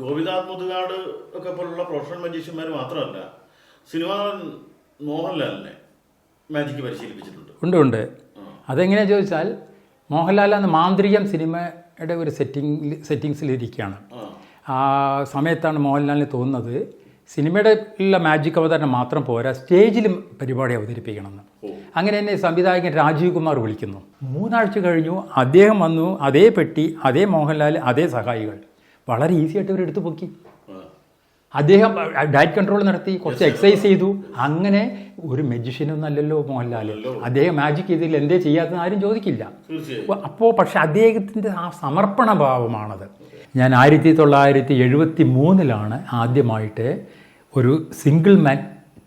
ഗോപിനാഥ് മുതുകാട് ഒക്കെ പോലുള്ള പ്രൊഫഷണൽ മജീഷ്യന്മാർ മാത്രമല്ല സിനിമ മോഹൻലാലിനെ മാജിക്ക് പരിശീലിപ്പിച്ചിട്ടുണ്ട്. ഉണ്ട് ഉണ്ട്. അതെങ്ങനെയാ ചോദിച്ചാൽ മോഹൻലാൽ എന്ന മാന്ത്രികം സിനിമയുടെ ഒരു സെറ്റിംഗ് സെറ്റിങ്സിലിരിക്കുകയാണ് ആ. ആ സമയത്താണ് മോഹൻലാലിന് തോന്നുന്നത് സിനിമയുടെ ഉള്ള മാജിക് അവതരണം മാത്രം പോരാ സ്റ്റേജിലും പരിപാടി അവതരിപ്പിക്കണമെന്ന്. അങ്ങനെ എന്നെ സംവിധായകൻ രാജീവ് കുമാർ വിളിക്കുന്നു. മൂന്നാഴ്ച കഴിഞ്ഞു അദ്ദേഹം വന്നു അതേ പെട്ടി അതേ മോഹൻലാൽ അതേ സഹായികൾ. വളരെ ഈസി ആയിട്ട് ഇവരെടുത്ത് പൊക്കി. അദ്ദേഹം ഡയറ്റ് കൺട്രോൾ നടത്തി കുറച്ച് എക്സസൈസ് ചെയ്തു. അങ്ങനെ ഒരു മെജിഷ്യനൊന്നും അല്ലല്ലോ മോഹൻലാൽ അദ്ദേഹം മാജിക് ചെയ്തില്ല എന്തേ ചെയ്യാത്തതെന്ന് ആരും ചോദിക്കില്ല. അപ്പോൾ പക്ഷെ അദ്ദേഹത്തിന്റെ ആ സമർപ്പണ ഭാവമാണത്. ഞാൻ ആയിരത്തി തൊള്ളായിരത്തി എഴുപത്തി മൂന്നിലാണ് ആദ്യമായിട്ട് ഒരു സിംഗിൾ മാൻ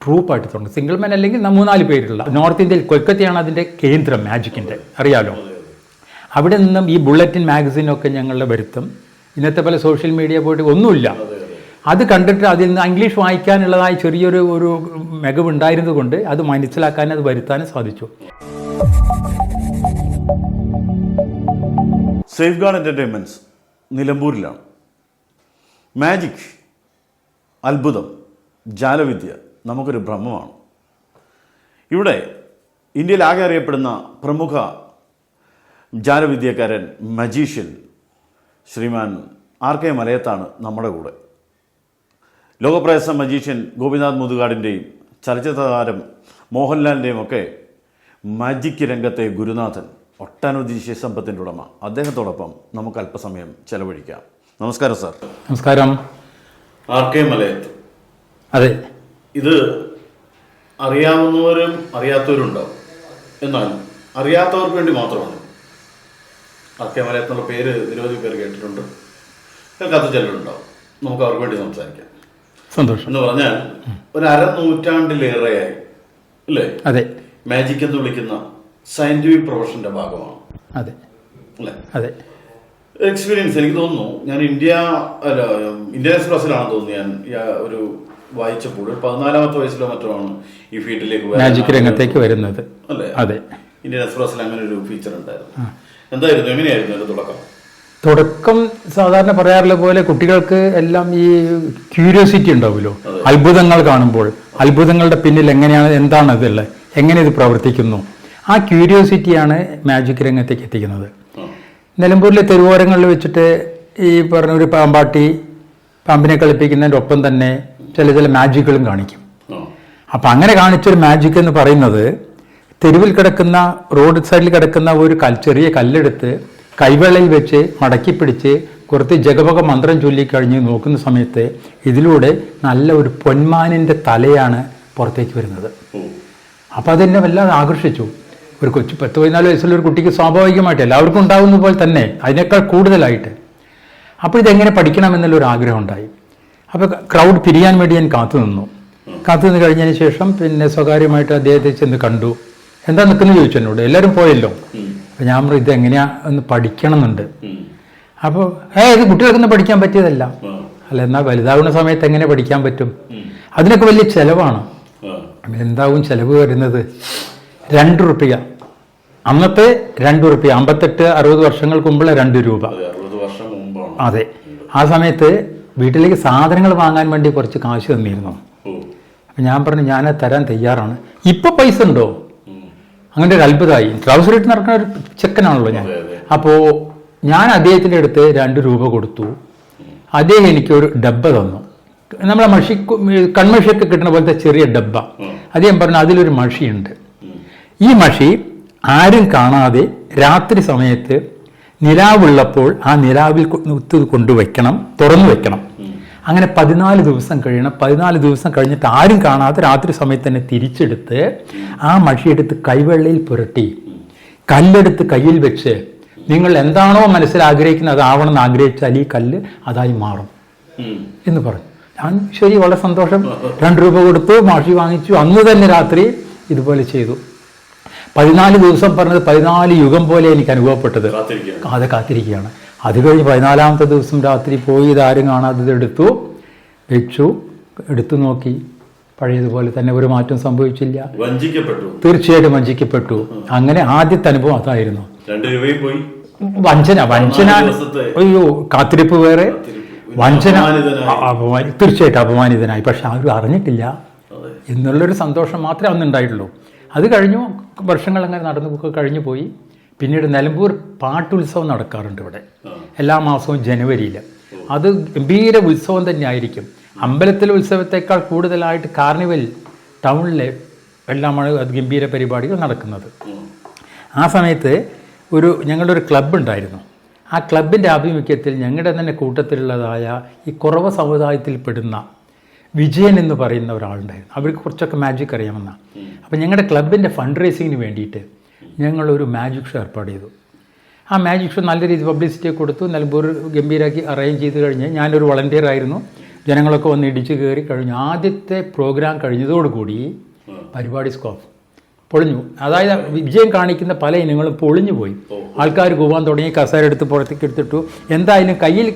ട്രൂപ്പായിട്ട് തുടങ്ങും സിംഗിൾ മാൻ അല്ലെങ്കിൽ മൂന്നാൽ പേരുള്ള. നോർത്ത് ഇന്ത്യയിൽ കൊൽക്കത്തയാണ് അതിന്റെ കേന്ദ്രം മാജിക്കിന്റെ അറിയാലോ? അവിടെ നിന്നും ഈ ബുള്ളറ്റിൻ മാഗസിനൊക്കെ ഞങ്ങളുടെ വരുത്തും. ഇന്നത്തെ പോലെ സോഷ്യൽ മീഡിയ പോയിട്ട് ഒന്നുമില്ല. അത് കണ്ടിട്ട് അതിൽ നിന്ന് ഇംഗ്ലീഷ് വായിക്കാനുള്ളതായ ചെറിയൊരു ഒരു മികവുണ്ടായിരുന്നത് കൊണ്ട് അത് മനസ്സിലാക്കാനും അത് വരുത്താനും സാധിച്ചു. സേഫ് ഗാർഡ് എന്റർടൈൻമെന്റ്സ് നിലമ്പൂരിലാണ്. മാജിക് അത്ഭുതം ജാലവിദ്യ നമുക്കൊരു ഭ്രമമാണ് ഇവിടെ ഇന്ത്യയിൽ ആകെ അറിയപ്പെടുന്ന പ്രമുഖ ജാലവിദ്യക്കാരൻ മജീഷ്യൻ ശ്രീമാൻ ആർ കെ മലയത്താണ് നമ്മുടെ കൂടെ. ലോകപ്രശസ്ത മജീഷ്യൻ ഗോപിനാഥ് മുതുകാടിന്റെയും ചലച്ചിത്ര താരം മോഹൻലാലിന്റെയും ഒക്കെ മാജിക് രംഗത്തെ ഗുരുനാഥൻ ഒട്ടനവധി ശിശമ്പത്തിന്റെ ഉടമ. അദ്ദേഹത്തോടൊപ്പം നമുക്ക് അല്പസമയം ചെലവഴിക്കാം. നമസ്കാരം സാർ. നമസ്കാരം. R K Malayath. അതെ. ഇത് അറിയാവുന്നവരും അറിയാത്തവരുണ്ടാവും. എന്നാൽ അറിയാത്തവർക്ക് വേണ്ടി മാത്രമാണ്. ആർ എന്നുള്ള പേര് നിരവധി പേര് കേട്ടിട്ടുണ്ട്. കേൾക്കാത്ത ചിലരുണ്ടാവും നമുക്ക് അവർക്ക് വേണ്ടി സംസാരിക്കാം. സന്തോഷം. എന്ന് പറഞ്ഞാൽ ഒരു അരനൂറ്റാണ്ടിലേറെയായി അല്ലേ? അതെ. മാജിക് എന്ന് വിളിക്കുന്ന സയന്റിഫിക് പ്രൊഫഷന്റെ ഭാഗമാണ്. അതെ. അല്ലേ? അതെ. എക്സ്പീരിയൻസ് എനിക്ക് തോന്നുന്നു ഞാൻ ഇന്ത്യ അല്ല ഇന്ത്യൻ എക്സ്പ്രസിലാണെന്ന് തോന്നുന്നു ഞാൻ ഒരു വായിച്ചപ്പോൾ. ഒരു പതിനാലാമത്തെ വയസ്സിലോ മറ്റോ ആണ് ഈ ഫീൽഡിലേക്ക് മാജിക് രംഗത്തേക്ക് വരുന്നത്. അല്ലേ? അതെ. ഇന്ത്യൻ എക്സ്പ്രസ്സിൽ അങ്ങനെ ഒരു ഫീച്ചർ ഉണ്ടായിരുന്നു. എന്തായിരുന്നു? എങ്ങനെയായിരുന്നു അതിന്റെ തുടക്കം? തുടക്കം സാധാരണ പറയാറുള്ള പോലെ കുട്ടികൾക്ക് എല്ലാം ഈ ക്യൂരിയോസിറ്റി ഉണ്ടാവുമല്ലോ. അത്ഭുതങ്ങൾ കാണുമ്പോൾ അത്ഭുതങ്ങളുടെ പിന്നിൽ എങ്ങനെയാണ് എന്താണ് ഇതുള്ളത് എങ്ങനെ ഇത് പ്രവർത്തിക്കുന്നു? ആ ക്യൂരിയോസിറ്റിയാണ് മാജിക് രംഗത്തേക്ക് എത്തിക്കുന്നത്. നിലമ്പൂരിലെ തെരുവോരങ്ങളിൽ വെച്ചിട്ട് ഈ പറഞ്ഞ ഒരു പാമ്പാട്ടി പാമ്പിനെ കളിപ്പിക്കുന്നതിന്റെ ഒപ്പം തന്നെ ചില ചില മാജിക്കുകളും കാണിക്കും. അപ്പം അങ്ങനെ കാണിച്ചൊരു മാജിക് എന്ന് പറയുന്നത് തെരുവിൽ കിടക്കുന്ന റോഡ് സൈഡിൽ കിടക്കുന്ന ഒരു കൽ ചെറിയ കല്ലെടുത്ത് കൈവെള്ളയിൽ വെച്ച് മടക്കി പിടിച്ച് കുറച്ച് ജഗപക മന്ത്രം ചൊല്ലിക്കഴിഞ്ഞ് നോക്കുന്ന സമയത്ത് ഇതിലൂടെ നല്ല ഒരു പൊന്മാനിന്റെ തലയാണ് പുറത്തേക്ക് വരുന്നത്. അപ്പം അതെന്നെ വല്ലാതെ ആകർഷിച്ചു. ഒരു കൊച്ചു പത്ത് പതിനാല് വയസ്സുള്ള ഒരു കുട്ടിക്ക് സ്വാഭാവികമായിട്ട് എല്ലാവർക്കും ഉണ്ടാകുന്ന പോലെ തന്നെ അതിനേക്കാൾ കൂടുതലായിട്ട്. അപ്പോൾ ഇതെങ്ങനെ പഠിക്കണം എന്നുള്ളൊരു ആഗ്രഹം ഉണ്ടായി. അപ്പോൾ ക്രൗഡ് പിരിയാൻ വേണ്ടി ഞാൻ കാത്തു നിന്നു. കാത്തു നിന്ന് കഴിഞ്ഞതിന് ശേഷം പിന്നെ സ്വകാര്യമായിട്ട് അദ്ദേഹത്തെ ചെന്ന് കണ്ടു. എന്താ നിൽക്കുന്നത് ചോദിച്ചു എന്നോട്. എല്ലാവരും പോയല്ലോ. അപ്പം ഞാൻ പറഞ്ഞു ഇത് എങ്ങനെയാ ഒന്ന് പഠിക്കണം എന്നുണ്ട്. അപ്പോൾ ഏ ഇത് കുട്ടികൾക്കൊന്നും പഠിക്കാൻ പറ്റിയതല്ല. അല്ല എന്നാൽ വലുതാവുന്ന സമയത്ത് എങ്ങനെ പഠിക്കാൻ പറ്റും? അതിനൊക്കെ വലിയ ചിലവാണ്. എന്താവും ചിലവ് വരുന്നത്? രണ്ട് റുപ്യ അന്നത്തെ രണ്ട് റുപ്യ അമ്പത്തെട്ട് അറുപത് വർഷങ്ങൾക്ക് മുമ്പുള്ള രണ്ട് രൂപ. അതെ ആ സമയത്ത് വീട്ടിലേക്ക് സാധനങ്ങൾ വാങ്ങാൻ വേണ്ടി കുറച്ച് കാശ് തന്നിരുന്നു. അപ്പം ഞാൻ പറഞ്ഞു ഞാൻ തരാൻ തയ്യാറാണ്. ഇപ്പൊ പൈസ ഉണ്ടോ. അങ്ങനെ ഒരു അത്ഭുതമായി. ട്രൗസർ ഇട്ട് നടക്കുന്ന ഒരു ചെക്കനാണല്ലോ ഞാൻ. അപ്പോൾ ഞാൻ അദ്ദേഹത്തിന്റെ അടുത്ത് രണ്ട് രൂപ കൊടുത്തു. അദ്ദേഹം എനിക്കൊരു ഡബ്ബ തന്നു. നമ്മളെ മഷി കൺമഷിയൊക്കെ കിട്ടുന്ന പോലത്തെ ചെറിയ ഡബ്ബ. അദ്ദേഹം പറഞ്ഞു അതിലൊരു മഷിയുണ്ട്. ഈ മഷി ആരും കാണാതെ രാത്രി സമയത്ത് നിലാവുള്ളപ്പോൾ ആ നിലാവിൽ കൊണ്ടുവയ്ക്കണം തുറന്നു വെക്കണം അങ്ങനെ പതിനാല് ദിവസം കഴിയണം. പതിനാല് ദിവസം കഴിഞ്ഞിട്ട് ആരും കാണാതെ രാത്രി സമയത്ത് തന്നെ തിരിച്ചെടുത്ത് ആ മഷിയെടുത്ത് കൈവെള്ളയിൽ പുരട്ടി. കല്ലെടുത്ത് കയ്യിൽ വെച്ച് നിങ്ങൾ എന്താണോ മനസ്സിൽ ആഗ്രഹിക്കുന്നത് അതാവണമെന്ന് ആഗ്രഹിച്ചാൽ ഈ കല്ല് അതായി മാറും. എന്ന് പറഞ്ഞു. ഞാൻ ശരി വളരെ സന്തോഷം. രണ്ട് രൂപ കൊടുത്തു മഷി വാങ്ങിച്ചു. അന്ന് തന്നെ രാത്രി ഇതുപോലെ ചെയ്തു. പതിനാല് ദിവസം പറഞ്ഞത് പതിനാല് യുഗം പോലെ എനിക്ക് അനുഭവപ്പെട്ടത്. അത് കാത്തിരിക്കുകയാണ്. അത് കഴിഞ്ഞ് പതിനാലാമത്തെ ദിവസം രാത്രി പോയി ഇതാരും കാണാതെ എടുത്തു. വെച്ചു എടുത്തു നോക്കി. പഴയതുപോലെ തന്നെ ഒരു മാറ്റം സംഭവിച്ചില്ല. വഞ്ചിക്കപ്പെട്ടു. തീർച്ചയായിട്ടും വഞ്ചിക്കപ്പെട്ടു. അങ്ങനെ ആദ്യത്തെ അനുഭവം അതായിരുന്നു. പോയി. വഞ്ചന വഞ്ചന. അയ്യോ കാത്തിരിപ്പ് വേറെ. വഞ്ചന തീർച്ചയായിട്ടും അപമാനിതനായി. പക്ഷെ ആരും അറിഞ്ഞിട്ടില്ല. എന്നുള്ളൊരു സന്തോഷം മാത്രമേ അന്ന് ഉണ്ടായിട്ടുള്ളൂ. അത് കഴിഞ്ഞു വർഷങ്ങൾ അങ്ങനെ നടന്നു കഴിഞ്ഞു പോയി. പിന്നീട് നിലമ്പൂർ പാട്ടുത്സവം നടക്കാറുണ്ട് ഇവിടെ. എല്ലാ മാസവും ജനുവരിയിൽ അത് ഗംഭീര ഉത്സവം തന്നെ ആയിരിക്കും അമ്പലത്തിലെ ഉത്സവത്തെക്കാൾ കൂടുതലായിട്ട് കാർണിവൽ ടൗണിലെ എല്ലാമാണ് ഗംഭീര പരിപാടികൾ നടക്കുന്നത്. ആ സമയത്ത് ഒരു ഞങ്ങളുടെ ഒരു ക്ലബ്ബ് ഉണ്ടായിരുന്നു. ആ ക്ലബിന്റെ ആഭിമുഖ്യത്തിൽ ഞങ്ങളുടെ തന്നെ കൂട്ടത്തിലുള്ളതായ ഈ കുറവ സമുദായത്തിൽപ്പെടുന്ന വിജയൻ എന്ന് പറയുന്ന ഒരാളുണ്ടായിരുന്നു. അവർക്ക് കുറച്ചൊക്കെ മാജിക് അറിയാമെന്ന. അപ്പോൾ ഞങ്ങളുടെ ക്ലബിന്റെ ഫണ്ട് റേസിങ്ങിന് വേണ്ടിയിട്ട് ഞങ്ങളൊരു മാജിക് ഷോ ഏർപ്പാട് ചെയ്തു. ആ മാജിക് ഷോ നല്ല രീതിയിൽ പബ്ലിസിറ്റി കൊടുത്തു. നിലമ്പൂർ ഗംഭീരാക്കി അറേഞ്ച് ചെയ്ത് കഴിഞ്ഞ് ഞാനൊരു വളണ്ടിയർ ആയിരുന്നു. ജനങ്ങളൊക്കെ വന്ന് ഇടിച്ചു കയറി കഴിഞ്ഞു. ആദ്യത്തെ പ്രോഗ്രാം കഴിഞ്ഞതോടുകൂടി പരിപാടി സ്കോപ്പ് പൊളിഞ്ഞു. അതായത് വിജയം കാണിക്കുന്ന പല ഇനങ്ങളും പൊളിഞ്ഞു പോയി. ആൾക്കാർ പോകാൻ തുടങ്ങി കസേര എടുത്ത് പുറത്തേക്ക് എടുത്തിട്ടു. എന്തായാലും കയ്യിൽ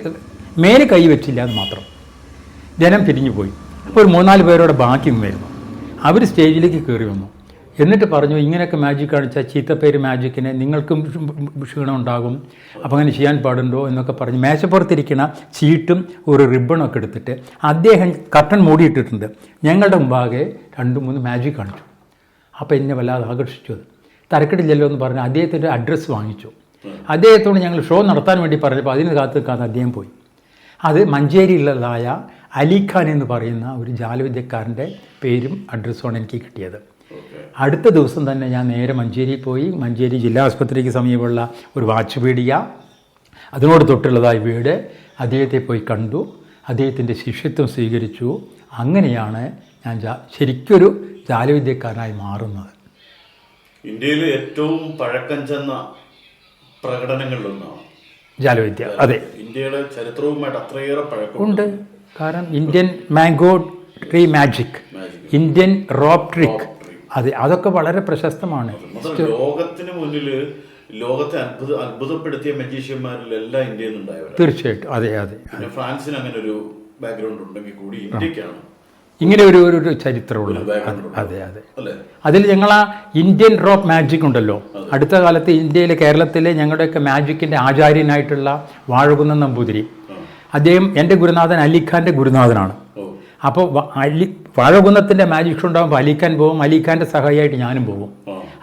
മേലെ കൈ വെച്ചില്ല എന്ന് മാത്രം. ജനം പിരിഞ്ഞു പോയി. അപ്പോൾ ഒരു മൂന്നാൽ പേരോടെ ബാക്കി വരുന്നു. അവർ സ്റ്റേജിലേക്ക് കയറി വന്നു. എന്നിട്ട് പറഞ്ഞു ഇങ്ങനെയൊക്കെ മാജിക് കാണിച്ചാൽ ചീത്തപ്പേര് മാജിക്കിന് നിങ്ങൾക്കും ക്ഷീണം ഉണ്ടാകും. അപ്പോൾ അങ്ങനെ ചെയ്യാൻ പാടുണ്ടോ? എന്നൊക്കെ പറഞ്ഞ് മേശപ്പുറത്തിരിക്കുന്ന ചീട്ടും ഒരു റിബണൊക്കെ എടുത്തിട്ട് അദ്ദേഹം കർട്ടൻ മൂടിയിട്ടിട്ടുണ്ട്. ഞങ്ങളുടെ മുമ്പാകെ രണ്ട് മൂന്ന് മാജിക് കാണിച്ചു. അപ്പോൾ എന്നെ വല്ലാതെ ആകർഷിച്ചു അത്. തരക്കെട്ടില്ലല്ലോ എന്ന് പറഞ്ഞ് അദ്ദേഹത്തിന്റെ അഡ്രസ്സ് വാങ്ങിച്ചു. അദ്ദേഹത്തോട് ഞങ്ങൾ ഷോ നടത്താൻ വേണ്ടി പറഞ്ഞപ്പോൾ അതിന് കാത്ത് നിൽക്കാതെ അദ്ദേഹം പോയി. അത് മഞ്ചേരിയിലുള്ളതായ അലിഖാൻ എന്ന് പറയുന്ന ഒരു ജാലവിദ്യക്കാരന്റെ പേരും അഡ്രസ്സുമാണ് എനിക്ക് കിട്ടിയത്. അടുത്ത ദിവസം തന്നെ ഞാൻ നേരെ മഞ്ചേരിയിൽ പോയി. മഞ്ചേരി ജില്ലാ ആസ്പത്രിക്ക് സമീപമുള്ള ഒരു വാച്ച് പീഡിക അതിനോട് തൊട്ടുള്ളതായി വീട് അദ്ദേഹത്തെ പോയി കണ്ടു. അദ്ദേഹത്തിന്റെ ശിഷ്യത്വം സ്വീകരിച്ചു. അങ്ങനെയാണ് ഞാൻ ശരിക്കൊരു ജാലവിദ്യക്കാരനായി മാറുന്നത്. ഇന്ത്യയിലെ ഏറ്റവും പഴക്കം ചെന്ന പ്രകടനങ്ങളിലൊന്നാണ്. ജാലവിദ്യ അതെ. ഇന്ത്യയുടെ ചരിത്രവുമായിട്ട് അത്രയേറെ പഴക്കം ഉണ്ട്. കാരണം Indian mango tree magic magic. Indian rope trick അതെ അതൊക്കെ വളരെ പ്രശസ്തമാണ്. ലോകത്തിന് മുന്നിൽ ലോകത്തെ അത്ഭുത അത്ഭുതപ്പെടുത്തിയ മജീഷ്യന്മാരിലെല്ലാം ഇന്ത്യയിൽ നിന്നുണ്ടായവരാണ്. തീർച്ചയായിട്ടും. അതെ അതെ ഫ്രാൻസിന് അങ്ങനെ ഒരു ബാക്ക്ഗ്രൗണ്ട് ഉണ്ടെങ്കിൽ കൂടി ഇന്ത്യക്കാണ്. ഇങ്ങനെ ഒരു ഒരു ചരിത്രമുള്ള ചരിത്രമുള്ളത് അതെ അതെ അതിൽ ഞങ്ങൾ ആ ഇന്ത്യൻ റോപ്പ് മാജിക് ഉണ്ടല്ലോ. അടുത്ത കാലത്ത് ഇന്ത്യയിലെ കേരളത്തിലെ ഞങ്ങളുടെയൊക്കെ മാജിക്കിന്റെ ആചാര്യനായിട്ടുള്ള വാഴകുന്ന നമ്പൂതിരി. അദ്ദേഹം എന്റെ ഗുരുനാഥൻ അലിഖാന്റെ ഗുരുനാഥനാണ്. അപ്പോൾ അലി വാഴകുന്നത്തിന്റെ മാജിക് ഷോ ഉണ്ടാകുമ്പോൾ അലിഖാൻ പോകും അലിഖാന്റെ സഹായിയായിട്ട് ഞാനും പോകും.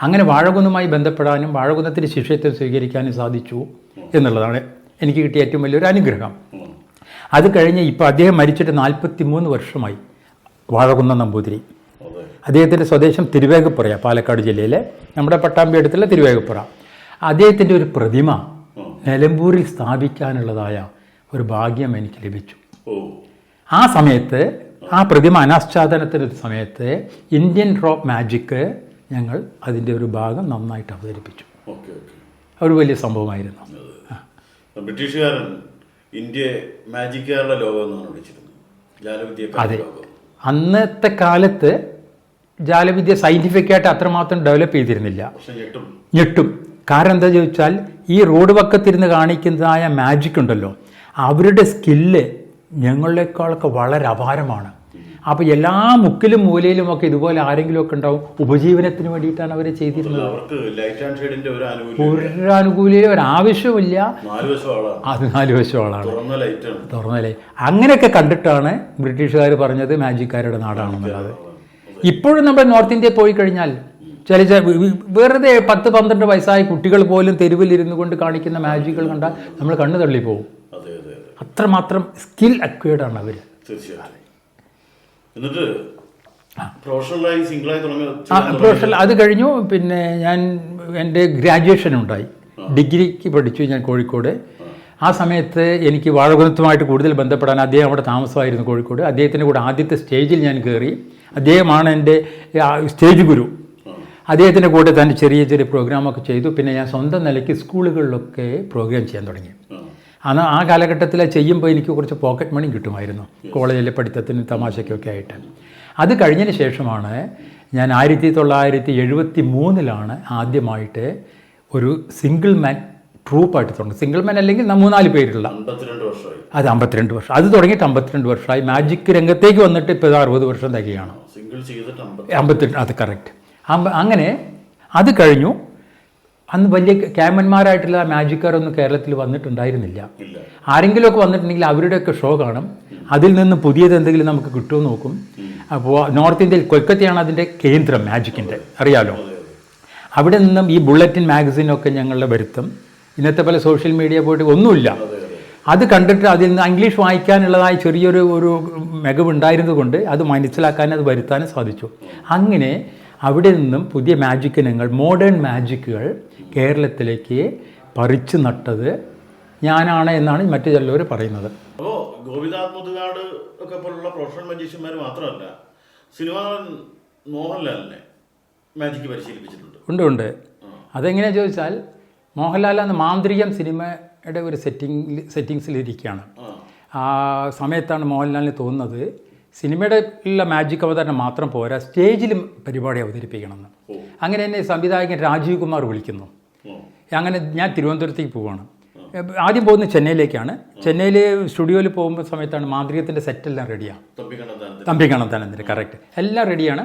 അങ്ങനെ വാഴകുന്നുമായി ബന്ധപ്പെടാനും വാഴകുന്നത്തിന്റെ ശിഷ്യത്വം സ്വീകരിക്കാനും സാധിച്ചു എന്നുള്ളതാണ് എനിക്ക് കിട്ടിയ ഏറ്റവും വലിയൊരു അനുഗ്രഹം. അത് കഴിഞ്ഞ് ഇപ്പോൾ അദ്ദേഹം മരിച്ചിട്ട് നാൽപ്പത്തി മൂന്ന് വർഷമായി വാഴകുന്ന നമ്പൂതിരി. അദ്ദേഹത്തിന്റെ സ്വദേശം തിരുവേഗപ്പുറയാണ് പാലക്കാട് ജില്ലയിലെ നമ്മുടെ പട്ടാമ്പി അടുത്തുള്ള തിരുവേഗപ്പുറ. അദ്ദേഹത്തിന്റെ ഒരു പ്രതിമ നിലമ്പൂരിൽ സ്ഥാപിക്കാനുള്ളതായ ഒരു ഭാഗ്യം എനിക്ക് ലഭിച്ചു. ആ സമയത്ത് ആ പ്രതിമ അനാച്ഛാദനത്തിന്റെ സമയത്ത് ഇന്ത്യൻ റോപ്പ് മാജിക്ക് ഞങ്ങൾ അതിന്റെ ഒരു ഭാഗം നന്നായിട്ട് അവതരിപ്പിച്ചു. ഒരു വലിയ സംഭവമായിരുന്നു. ബ്രിട്ടീഷുകാരൻ ഇന്ത്യ മാജിക്കുകാരുടെ ലോകം എന്നാണ് വിളിച്ചിരുന്നത്. ജാലവിദ്യക്കാരുടെ അന്നത്തെ കാലത്ത് ജാലവിദ്യ സയന്റിഫിക്കായിട്ട് അത്രമാത്രം ഡെവലപ്പ് ചെയ്തിരുന്നില്ല. ഞെട്ടും. കാരണം എന്താ ചോദിച്ചാൽ ഈ റോഡ് പക്കത്തിരുന്ന് കാണിക്കുന്നതായ മാജിക് ഉണ്ടല്ലോ. അവരുടെ സ്കില്ല് ഞങ്ങളെക്കാളൊക്കെ വളരെ അപാരമാണ്. അപ്പോൾ എല്ലാ മുക്കിലും മൂലയിലും ഒക്കെ ഇതുപോലെ ആരെങ്കിലും ഒക്കെ ഉണ്ടാവും. ഉപജീവനത്തിന് വേണ്ടിയിട്ടാണ് അവർ ചെയ്തിരുന്നത്. ഒരു ആനുകൂല്യം ഒരു ആവശ്യമില്ല നാല് വശം ആളാണ്. അത് നാല് വശമാണ് തുറന്ന ലൈറ്റ് അങ്ങനെയൊക്കെ കണ്ടിട്ടാണ് ബ്രിട്ടീഷുകാർ പറഞ്ഞത് മാജിക്കാരുടെ നാടാണെന്നുള്ളത്. ഇപ്പോഴും നമ്മൾ നോർത്ത് ഇന്ത്യയിൽ പോയി കഴിഞ്ഞാൽ ചില വെറുതെ പത്ത് പന്ത്രണ്ട് വയസ്സായ കുട്ടികൾ പോലും തെരുവിൽ ഇരുന്നു കൊണ്ട് കാണിക്കുന്ന മാജിക്കുകൾ കണ്ടാൽ നമ്മൾ കണ്ണു തള്ളി പോകും. അതെ അതെ അതെ. അത്രമാത്രം സ്കിൽ അക്വേർഡ് ആണ് അവർ തീർച്ചയായിട്ടും. എന്നിട്ട് പ്രൊഫഷണലായി സിംഗിളായി പ്രൊഫഷണൽ അത് കഴിഞ്ഞു. പിന്നെ ഞാൻ എന്റെ ഗ്രാജുവേഷൻ ഉണ്ടായി ഡിഗ്രിക്ക് പഠിച്ചു ഞാൻ കോഴിക്കോട്. ആ. സമയത്ത് എനിക്ക് വാഴകുലത്തുമായിട്ട് കൂടുതൽ ബന്ധപ്പെടാൻ അദ്ദേഹം അവിടെ താമസമായിരുന്നു കോഴിക്കോട്. അദ്ദേഹത്തിന്റെ കൂടെ ആദ്യത്തെ സ്റ്റേജിൽ ഞാൻ കയറി. അദ്ദേഹമാണ് എന്റെ സ്റ്റേജ് ഗുരു. അദ്ദേഹത്തിന്റെ കൂടെ തന്നെ ചെറിയ ചെറിയ പ്രോഗ്രാമൊക്കെ ചെയ്തു. പിന്നെ ഞാൻ സ്വന്തം നിലയ്ക്ക് സ്കൂളുകളിലൊക്കെ പ്രോഗ്രാം ചെയ്യാൻ തുടങ്ങി. അന്ന് ആ കാലഘട്ടത്തിൽ ചെയ്യുമ്പോൾ എനിക്ക് കുറച്ച് പോക്കറ്റ് മണി കിട്ടുമായിരുന്നു. കോളേജിലെ പഠിത്തത്തിന് തമാശയ്ക്കൊക്കെ ആയിട്ട് അത് കഴിഞ്ഞതിന് ശേഷമാണ് ഞാൻ ആയിരത്തി തൊള്ളായിരത്തി എഴുപത്തി മൂന്നിലാണ് ആദ്യമായിട്ട് ഒരു സിംഗിൾ മാൻ ട്രൂപ്പായിട്ട് തുടങ്ങി സിംഗിൾ മാൻ അല്ലെങ്കിൽ മൂന്നാൽ പേരുള്ള. അത് അമ്പത്തിരണ്ട് വർഷം. അത് തുടങ്ങിയിട്ട് അമ്പത്തിരണ്ട് വർഷമായി. മാജിക് രംഗത്തേക്ക് വന്നിട്ട് ഇപ്പോൾ അറുപത് വർഷം തികയാണ്. അമ്പത്തിരണ്ട്. അത് കറക്റ്റ് അങ്ങനെ അത് കഴിഞ്ഞു. അന്ന് വലിയ ക്യാമന്മാരായിട്ടുള്ള മാജിക്കാരൊന്നും കേരളത്തിൽ വന്നിട്ടുണ്ടായിരുന്നില്ല. ആരെങ്കിലും ആരെങ്കിലുമൊക്കെ വന്നിട്ടുണ്ടെങ്കിൽ അവരുടെയൊക്കെ ഷോ കാണും. അതിൽ നിന്ന് പുതിയത് എന്തെങ്കിലും നമുക്ക് കിട്ടുമോ നോക്കും. അപ്പോൾ നോർത്ത് ഇന്ത്യയിൽ കൊൽക്കത്തയാണ് അതിന്റെ കേന്ദ്രം മാജിക്കിന്റെ. അറിയാലോ? അവിടെ നിന്നും ഈ ബുള്ളറ്റിൻ മാഗസിനൊക്കെ ഞങ്ങളുടെ വരുത്തും. ഇന്നത്തെ പോലെ സോഷ്യൽ മീഡിയ പോയിട്ട് ഒന്നുമില്ല. അതെ കണ്ടിട്ട് അതിൽ നിന്ന് ഇംഗ്ലീഷ് വായിക്കാനുള്ളതായ ചെറിയൊരു ഒരു മികവുണ്ടായിരുന്നതുകൊണ്ട് അത് മനസ്സിലാക്കാൻ അത് വരുത്താനും സാധിച്ചു. അങ്ങനെ അവിടെ നിന്നും പുതിയ മാജിക് ഇനങ്ങൾ മോഡേൺ മാജിക്കുകൾ കേരളത്തിലേക്ക് പറിച്ചു നട്ടത് ഞാനാണ് എന്നാണ് മറ്റു ചിലവർ പറയുന്നത്. അപ്പോൾ ഗോപിനാഥ് മുതുകാട് ഒക്കെ പോലുള്ള പ്രൊഫഷണൽ മജീഷ്യന്മാർ മാത്രമല്ല സിനിമ മോഹൻലാലിനെ മാജിക്ക് പരിശീലിപ്പിച്ചിട്ടുണ്ട്. ഉണ്ട് ഉണ്ട്. അതെങ്ങനെയാ ചോദിച്ചാൽ മോഹൻലാൽ അന്ന് മാന്ത്രികം സിനിമയുടെ ഒരു സെറ്റിംഗ് സെറ്റിങ്സിലിരിക്കുകയാണ് ആ. സമയത്താണ് മോഹൻലാലിന് തോന്നുന്നത് സിനിമയുടെ ഉള്ള മാജിക് അവതരണം മാത്രം പോരാ സ്റ്റേജിലും പരിപാടി അവതരിപ്പിക്കണമെന്ന്. അങ്ങനെ എന്നെ സംവിധായകൻ രാജീവ് കുമാർ വിളിക്കുന്നു. അങ്ങനെ ഞാൻ തിരുവനന്തപുരത്തേക്ക് പോവുകയാണ് ആദ്യം പോകുന്നത് ചെന്നൈയിലേക്കാണ്. ചെന്നൈയിൽ സ്റ്റുഡിയോയിൽ പോകുമ്പോൾ സമയത്താണ് മാന്ത്രികത്തിന്റെ സെറ്റെല്ലാം റെഡിയാണ് തമ്പി കണ്ണത്താനന്ദിന് കറക്റ്റ് എല്ലാം റെഡിയാണ്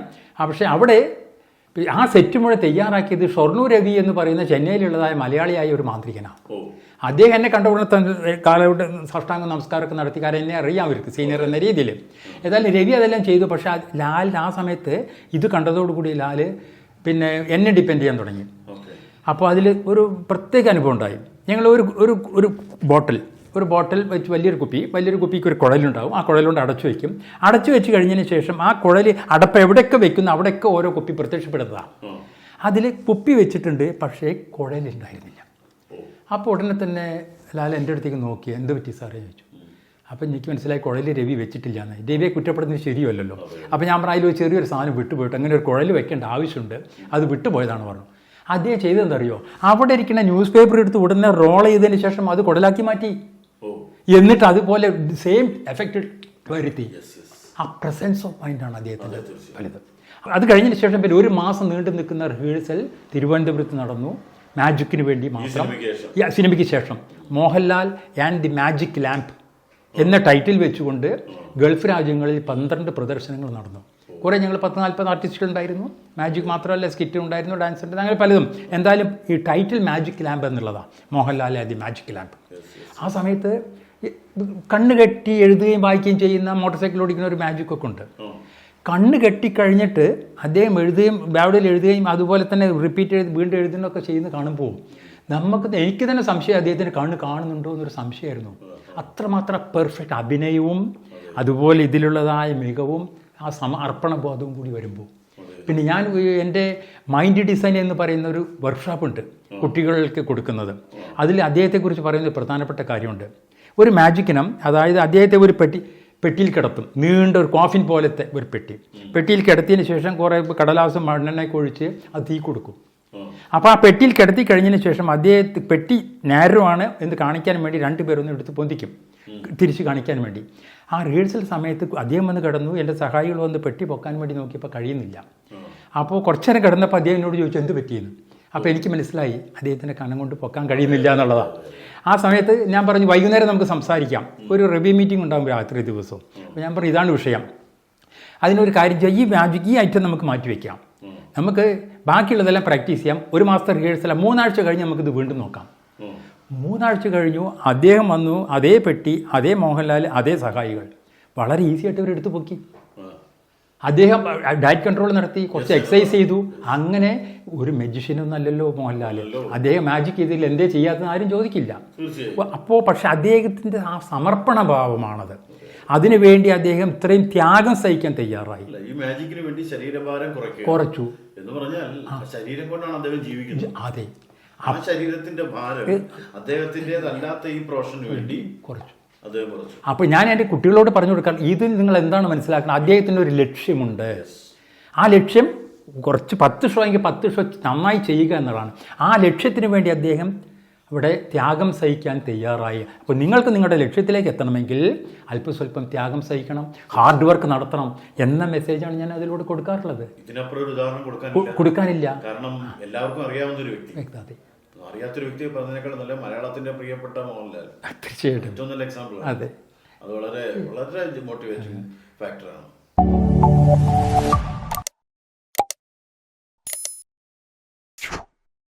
പക്ഷേ അവിടെ ആ സെറ്റ് മുഴുവൻ തയ്യാറാക്കിയത് ഷൊർണൂർ രവി എന്ന് പറയുന്ന ചെന്നൈയിലുള്ളതായ മലയാളിയായ ഒരു മാന്ത്രികനാണ്. അദ്ദേഹം എന്നെ കണ്ട തന്നെ കാലഘട്ട സാഷ്ടാംഗ നമസ്കാരമൊക്കെ നടത്തി കാരണം എന്നെ അറിയാം അവർക്ക് സീനിയർ എന്ന രീതിയിൽ ഏതായാലും രവി അതെല്ലാം ചെയ്തു. പക്ഷേ ലാലിന് ആ സമയത്ത് ഇത് കണ്ടതോടുകൂടി ലാൽ പിന്നെ എന്നെ ഡിപ്പെൻഡ് ചെയ്യാൻ തുടങ്ങി. അപ്പോൾ അതിൽ ഒരു പ്രത്യേക അനുഭവം ഉണ്ടായി. ഞങ്ങൾ ഒരു ഒരു ഒരു ബോട്ടിൽ ഒരു ബോട്ടിൽ വെച്ച് വലിയൊരു കുപ്പി വലിയൊരു കുപ്പിക്ക് ഒരു കുഴലുണ്ടാവും. ആ കുഴലുകൊണ്ട് അടച്ചു വയ്ക്കും അടച്ചു വെച്ച് കഴിഞ്ഞതിന് ശേഷം ആ കുഴൽ അടപ്പ് എവിടെയൊക്കെ വെക്കുന്നു അവിടെയൊക്കെ ഓരോ കുപ്പി പ്രത്യക്ഷപ്പെടുന്നതാണ് അതിൽ കുപ്പി വെച്ചിട്ടുണ്ട് പക്ഷേ കുഴലുണ്ടായിരുന്നില്ല അപ്പോൾ ഉടനെ തന്നെ ലാൽ എന്റെ അടുത്തേക്ക് നോക്കി എന്ത് പറ്റി സാറേ? ചോദിച്ചു. അപ്പം എനിക്ക് മനസ്സിലായി കുഴൽ രവി വെച്ചിട്ടില്ല എന്ന്. രവിയെ കുറ്റപ്പെടുന്നത് ശരിയല്ലല്ലോ. അപ്പോൾ ഞാൻ പറഞ്ഞു അതിൽ ചെറിയൊരു സാധനം വിട്ടുപോയിട്ട് അങ്ങനെ ഒരു കുഴൽ വെക്കേണ്ട ആവശ്യമുണ്ട്. അത് വിട്ടുപോയതാണ് പറഞ്ഞു. അദ്ദേഹം ചെയ്തെന്തറിയോ അവിടെ ഇരിക്കുന്ന ന്യൂസ് പേപ്പർ എടുത്ത് ഉടനെ റോൾ ചെയ്തതിന് ശേഷം അത് കുടലാക്കി മാറ്റി. എന്നിട്ട് അതുപോലെ സെയിം എഫക്റ്റ് വരുത്തി. ആ പ്രസൻസ് ഓഫ് മൈൻഡാണ് അദ്ദേഹത്തിന്റെ. വലുത്. അത് കഴിഞ്ഞതിന് ശേഷം പിന്നെ ഒരു മാസം നീണ്ടു നിൽക്കുന്ന റിഹേഴ്സൽ തിരുവനന്തപുരത്ത് നടന്നു. മാജിക്കിന് വേണ്ടി മാത്രം. സിനിമയ്ക്ക് ശേഷം? ഈ സിനിമയ്ക്ക് ശേഷം. Mohanlal and the magic lamp എന്ന ടൈറ്റിൽ വെച്ചുകൊണ്ട് ഗൾഫ് രാജ്യങ്ങളിൽ പന്ത്രണ്ട് പ്രദർശനങ്ങൾ നടന്നു. കുറേ ഞങ്ങൾ പത്ത് നാൽപ്പത് ആർട്ടിസ്റ്റുകൾ ഉണ്ടായിരുന്നു. മാജിക് മാത്രമല്ല സ്കിറ്റ് ഉണ്ടായിരുന്നു ഡാൻസ് ഉണ്ട്. അങ്ങനെ പലതും. എന്തായാലും ഈ ടൈറ്റിൽ മാജിക് ലാമ്പ് എന്നുള്ളതാണ് മോഹൻലാൽ ആദ്യം മാജിക് ലാമ്പ് ആ സമയത്ത് കണ്ണ് കെട്ടി എഴുതുകയും വായിക്കുകയും ചെയ്യുന്ന മോട്ടോർ സൈക്കിൾ ഓടിക്കുന്ന ഒരു മാജിക് ഒക്കെ ഉണ്ട്. കണ്ണ് കെട്ടിക്കഴിഞ്ഞിട്ട് അദ്ദേഹം എഴുതുകയും ബാവഡിയിൽ എഴുതുകയും അതുപോലെ തന്നെ റിപ്പീറ്റ് എഴുതി വീണ്ടും എഴുതുന്നൊക്കെ ചെയ്യുന്ന കാണുമ്പോൾ നമുക്ക് എനിക്ക് തന്നെ സംശയം അദ്ദേഹത്തിന് കണ്ണ് കാണുന്നുണ്ടോ എന്നൊരു സംശയമായിരുന്നു. അത്രമാത്രം പെർഫെക്റ്റ് അഭിനയവും അതുപോലെ ഇതിലുള്ളതായ മികവും ആ സമർപ്പണ ബോധവും കൂടി വരുമ്പോൾ പിന്നെ ഞാൻ എന്റെ മൈൻഡ് ഡിസൈൻ എന്ന് പറയുന്ന ഒരു വർക്ക്ഷോപ്പ് ഉണ്ട് കുട്ടികൾക്ക് കൊടുക്കുന്നത്. അതിൽ അദ്ദേഹത്തെക്കുറിച്ച് പറയുന്ന ഒരു പ്രധാനപ്പെട്ട കാര്യമുണ്ട്. ഒരു മാജിക്കിനം അതായത് അദ്ദേഹത്തെ ഒരു പെട്ടി പെട്ടിയിൽ കിടത്തും. നീണ്ട ഒരു കോഫിൻ പോലത്തെ ഒരു പെട്ടി. പെട്ടിയിൽ കിടത്തിയതിന് ശേഷം കുറേ കടലാസും മണ്ണെണ്ണയൊക്കെ ഒഴിച്ച് അത് തീ കൊടുക്കും. അപ്പോൾ ആ പെട്ടിയിൽ കിടത്തി കഴിഞ്ഞതിന് ശേഷം അദ്ദേഹത്തെ പെട്ടി നേരമാണ് എന്ന് കാണിക്കാൻ വേണ്ടി രണ്ടു രണ്ടുപേരൊന്ന് എടുത്ത് പൊന്തിക്കും. തിരിച്ച് കാണിക്കാൻ വേണ്ടി. ആ റിഹേഴ്സൽ സമയത്ത് അദ്ദേഹം വന്ന് കിടന്നു. എന്റെ സഹായികൾ വന്ന് പെട്ടി പൊക്കാൻ വേണ്ടി നോക്കിയപ്പോൾ കഴിയുന്നില്ല. അപ്പോൾ കുറച്ചു നേരം കിടന്നപ്പോൾ അദ്ദേഹം എന്നോട് ചോദിച്ചു എന്ത് പറ്റിയെന്ന്? അപ്പോൾ എനിക്ക് മനസ്സിലായി അദ്ദേഹത്തിന്റെ കനം കൊണ്ട് പൊക്കാൻ കഴിയുന്നില്ല എന്നുള്ളതാണ് ആ സമയത്ത് ഞാൻ പറഞ്ഞു വൈകുന്നേരം നമുക്ക് സംസാരിക്കാം. ഒരു റിവ്യൂ മീറ്റിംഗ് ഉണ്ടാകും രാത്രി ദിവസവും അപ്പോൾ ഞാൻ പറഞ്ഞു ഇതാണ് വിഷയം. അതിനൊരു കാര്യം ചെയ്യാം ഈ മാജിക് ഈ ഐറ്റം നമുക്ക് മാറ്റി വയ്ക്കാം നമുക്ക് ബാക്കിയുള്ളതെല്ലാം പ്രാക്ടീസ് ചെയ്യാം. ഒരു മാസത്തെ റിഹേഴ്സലാണ് മൂന്നാഴ്ച കഴിഞ്ഞ് നമുക്കിത് വീണ്ടും നോക്കാം. മൂന്നാഴ്ച കഴിഞ്ഞു അദ്ദേഹം വന്നു അതേ പെട്ടി അതേ മോഹൻലാൽ അതേ സഹായികൾ. വളരെ ഈസി ആയിട്ട് ഇവരെടുത്ത് പൊക്കി. അദ്ദേഹം ഡയറ്റ് കൺട്രോൾ നടത്തി കുറച്ച് എക്സസൈസ് ചെയ്തു. അങ്ങനെ ഒരു മെജിഷ്യനൊന്നും അല്ലല്ലോ മോഹൻലാൽ അദ്ദേഹം മാജിക് ചെയ്തില്ല എന്തേ ചെയ്യാത്തതെന്ന് ആരും ചോദിക്കില്ല. അപ്പോൾ പക്ഷെ അദ്ദേഹത്തിന്റെ ആ സമർപ്പണ ഭാവമാണത്. അതിനുവേണ്ടി അദ്ദേഹം ഇത്രയും ത്യാഗം സഹിക്കാൻ തയ്യാറായി. ഈ മാജിക്കിന് വേണ്ടി ശരീരഭാരം കുറയ്ക്കുക. കുറച്ചു. എന്ന് പറഞ്ഞാൽ ശരീരം കൊണ്ടാണ് അദ്ദേഹം ജീവിക്കുന്നത്. അതെ. ആ ശരീരത്തിന്റെ ഭാരം അദ്ദേഹത്തിന്റെതല്ലാത്ത ഈ പ്രൊഫഷന് വേണ്ടി കുറച്ചു. അദ്ദേഹം കുറച്ചു. അപ്പോൾ ഞാൻ എന്റെ കുട്ടികളോട് പറഞ്ഞു കൊടുക്കാൻ ഇതിൽ നിങ്ങൾ എന്താണ് മനസ്സിലാക്കുന്നത്? അദ്ദേഹത്തിന് ഒരു ലക്ഷ്യമുണ്ട്. ആ ലക്ഷ്യം കുറച്ച് പത്ത് ഷോ എങ്കിൽ പത്ത് ഷോ നന്നായി ചെയ്യുക എന്നുള്ളതാണ്. ആ ലക്ഷ്യത്തിന് വേണ്ടി അദ്ദേഹം ഇവിടെ ത്യാഗം സഹിക്കാൻ തയ്യാറായി. അപ്പോൾ നിങ്ങൾക്ക് നിങ്ങളുടെ ലക്ഷ്യത്തിലേക്ക് എത്തണമെങ്കിൽ അല്പസ്വല്പം ത്യാഗം സഹിക്കണം ഹാർഡ് വർക്ക് നടത്തണം എന്ന മെസ്സേജാണ് ഞാൻ അതിലൂടെ കൊടുക്കാറുള്ളത്. ഇതിനപ്പുറം ഒരു ഉദാഹരണം കൊ- കൊടുക്കാനില്ല. കാരണം എല്ലാവർക്കും അറിയാവുന്ന ഒരു വ്യക്തി അറിയാത്തൊരു വ്യക്തിയെ പറഞ്ഞതിനേക്കാൾ നല്ല മലയാളത്തിന്റെ പ്രിയപ്പെട്ട മോഹൻലാൽ. തീർച്ചയായിട്ടും. ഏറ്റവും നല്ല എക്സാമ്പിൾ അതെ. അത് വളരെ വളരെ മോട്ടിവേഷൻ ഫാക്ടറാണ്